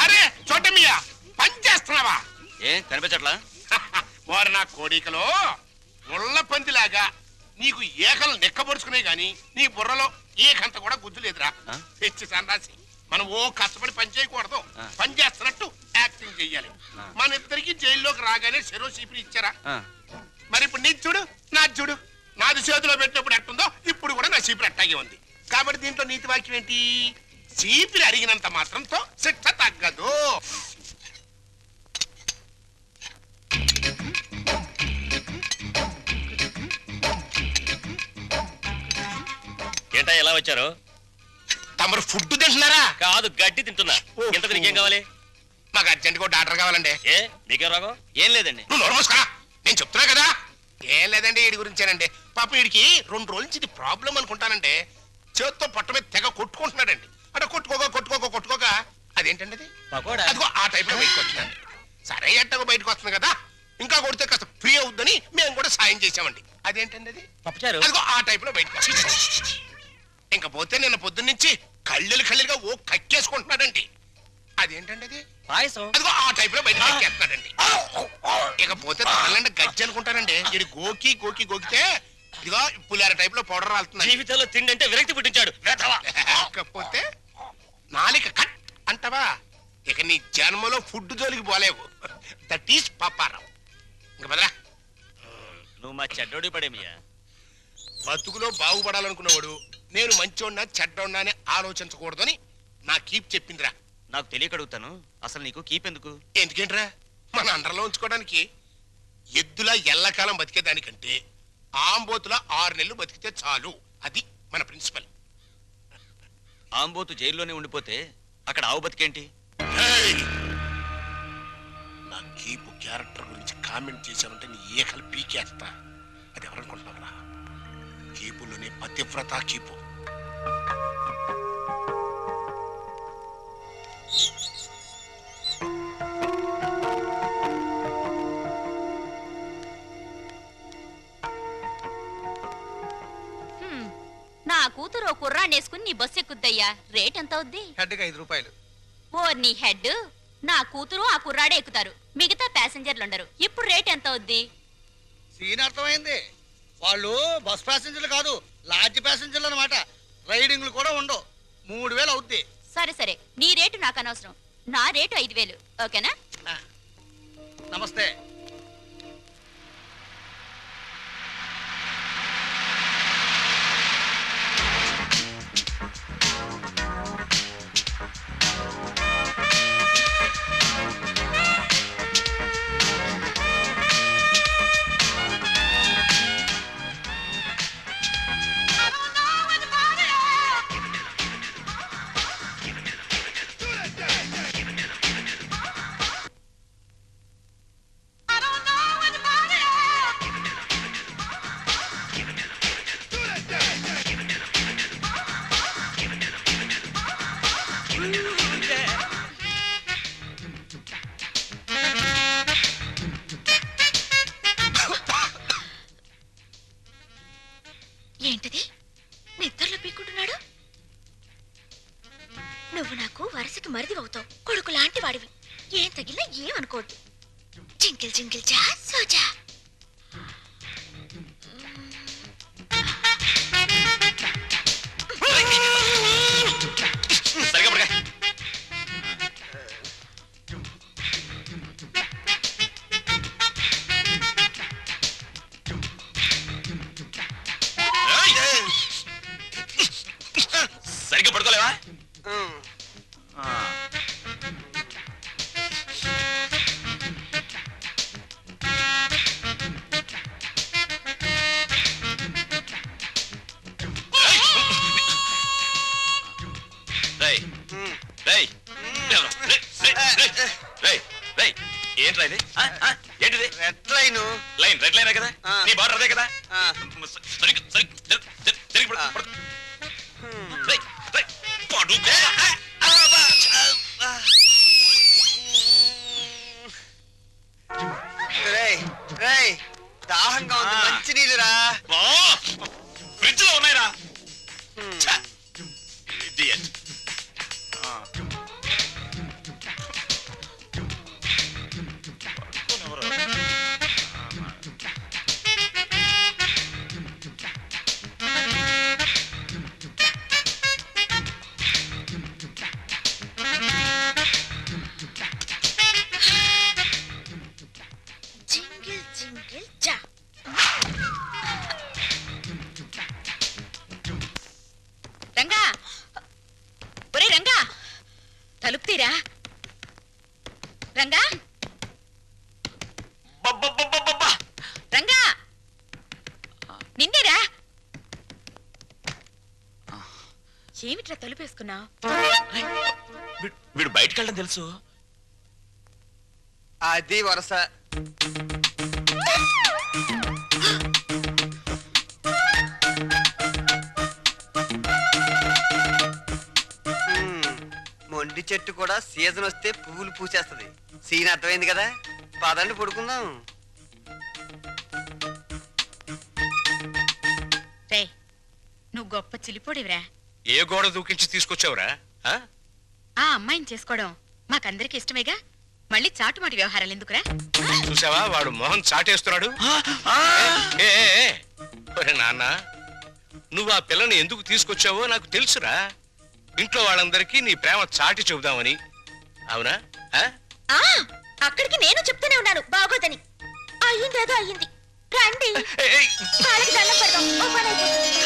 అరే చోటమియా పని చేస్తున్నావా? ఏం కనిపించట్లా? వారు నా కోడికలో ముళ్ళ పందిలాగా నీకు ఏకలు నెక్కబరుచుకునే గాని నీ బుర్రలో ఏకంత కూడా గుజ్జు లేదురా? తెచ్చి సన్నాసి మనం ఓ కష్టపడి పని చేయకూడదు. పని చేస్తున్నట్టు యాక్టింగ్ చెయ్యాలి. మన ఇద్దరికి జైల్లోకి రాగానే చెరో చీపురు ఇచ్చారా? మరి ఇప్పుడు నీ చూడు నా చూడు. నాది చేతిలో పెట్టినప్పుడు ఎట్టుందో ఇప్పుడు కూడా నా చీపురు అట్టాగే ఉంది. కాబట్టి దీంట్లో నీతి వాక్యం ఏంటి? చీపిరి అరిగినంత మాత్రంతో శిక్ష తగ్గదు. ఏంటా ఎలా వచ్చారు? తమరు ఫుడ్ తింటున్నారా? కాదు గడ్డి తింటున్నా. ఇంత దీనికి ఏం కావాలి? మాకు అర్జెంట్గా డాక్టర్ కావాలండి. ఏ? మీకేం రాగం? ఏం లేదండి. నువ్వు నేను చెప్తున్నా కదా. ఏం లేదండి వీడి గురించేనండి. పాప వీడికి రెండు రోజుల నుంచి ఇది ప్రాబ్లం అనుకుంటానండి. చేత్తో పొట్ట మీద తెగ కొట్టుకుంటున్నాడండి. అంటే కొట్టుకోక కొట్టుకోక కొట్టుకోక అదేంటండి అది పకోడా? అదిగో ఆ టైప్లో బయటకు వచ్చిందండి సరే ఎట్టగో బయటకు వస్తుంది కదా. ఇంకా కొడితే కాస్త ఫ్రీ అవుద్దని మేము కూడా సాయం చేసామండి అదేంటండి అది పప్పుచారు? అదిగో ఆ టైప్లో బయటకు ఇంకా పోతే నిన్న పొద్దున్న నుంచి కళ్ళెలు కళ్ళెలుగా ఓ కక్కేసుకుంటున్నాడండి. అదేంటండి అది పాయసం. అదిగో ఆ టైప్లో బయటకు ఎక్కేస్తున్నాడండి ఇకపోతే తాళ్ళంటే గజ్జి అనుకుంటారండి ఇది గోకి గోకి గోకితే ఇదిగో పులిహార టైప్లో పౌడర్ రాలుతుంది. జీవితంలో తిండి అంటే విరక్తి పుట్టించాడు. లేకపోతే నాలిక కట్ అంటవా? ఇక నీ జన్మలో ఫుడ్ జోలికి పోలేవు. దట్ ఈస్ పప్పారావు ఇంకా బదరా నువ్వు మా చెడ్డోడి పడేమియా బతుకులో బాగుపడాలనుకున్నవాడు నేను మంచోడినా చెడ్డోడినా అని ఆలోచించకూడదని నా కీప్ చెప్పిందిరా. నాకు తెలియక అడుగుతాను అసలు నీకు కీప్ ఎందుకు? ఎందుకేంట్రా? మన అండర్లో ఉంచుకోవడానికి ఎద్దులా ఎల్లకాలం బతికేదానికంటే ఆంబోతులా ఆరు నెలలు బతికితే చాలు. అది మన ప్రిన్సిపల్. ఆంబోతు జైల్లోనే ఉండిపోతే అక్కడ ఆవు బతికేంటి! నా కీపు క్యారెక్టర్ గురించి కామెంట్ చేశానంటే నీ ఏకలు పీకేస్తా. అది ఎవరనుకుంటున్నావురా? కీపులోనే పతివ్రత కీపు. కూతురు ఓ కుర్రాన్ని వేసుకుని నీ బస్సు ఎక్కుద్దయ్యా? రేట్ ఎంత అవుద్ది? హెడ్కి ఐదు రూపాయలు. ఓ నీ హెడ్ నా కూతురు ఆ కుర్రాడే ఎక్కుతారు. మిగతా ప్యాసింజర్లు ఉండరు ఇప్పుడు రేట్ ఎంత అవుద్ది? సీన్ అర్థమైంది. వాళ్ళు బస్ ప్యాసింజర్లు కాదు లాడ్జ్ ప్యాసింజర్లు అనమాట రైడింగ్లు కూడా ఉండవు. మూడు వేలు అవుద్ది. సరే సరే. నీ రేటు నాకు అనవసరం. నా రేటు ఐదు వేలు. ఓకేనా. నమస్తే. నువ్వు నాకు వరుసకి మరిది అవుతావు కొడుకు లాంటి వాడివి. ఏం తగిలినా ఏం జింకిల్ జింకిల్ జా సోజా సరిగ్గా పడుకోలేవా? రేయ్. రేయ్. ఎవరు? రేయ్, రేయ్, రేయ్, రేయ్, రేయ్, ఏంట్రా ఇది? ఆ, ఆ, ఏంటిది? Red line line red line కదా? ఆ. నీ బార్డర్ అదే కదా? ఆ. సరిగ్గా సరిగ్గా రేయ్, పడుకో. రంగా! రంగా! నిన్నేరా? ఏమిట్రా తలుపేసుకున్నావు వీడు- వీడు బయటకు వెళ్ళడం తెలుసు. అది వరస. మొండి చెట్టు కూడా సీజన్ వస్తే పువ్వులు పూసేస్తది. సీన్ అర్థమైంది కదా? పదండి పడుకుందాం. రే నువ్వు గొప్ప చిలిపోడివిరా. ఏ గోడ దూకించి తీసుకొచ్చావురా? ఆ? ఆ అమ్మాయిని చేసుకోవడం మాకందరికి ఇష్టమేగా? మళ్ళీ చాటుమాటి వ్యవహారాలు ఎందుకురా? చూసావా? వాడు మొహం చాటేస్తున్నాడు. ఏ, ఏ, ఏ. ఒరే నాన్న నువ్వు ఆ పిల్లని ఎందుకు తీసుకొచ్చావో నాకు తెలుసురా. ఇంట్లో వాళ్ళందరికీ నీ ప్రేమ చాటి చెబుదామని. అవునా? ఆ? ఆ అక్కడికి నేను చెప్తూనే ఉన్నాను. బాగోదని. అయ్యిందేదో అయ్యింది. రండి. ఏయ్, ఏయ్, కాళ్ళకి దండం పెడదాం. ఓ పని అయిపోతుంది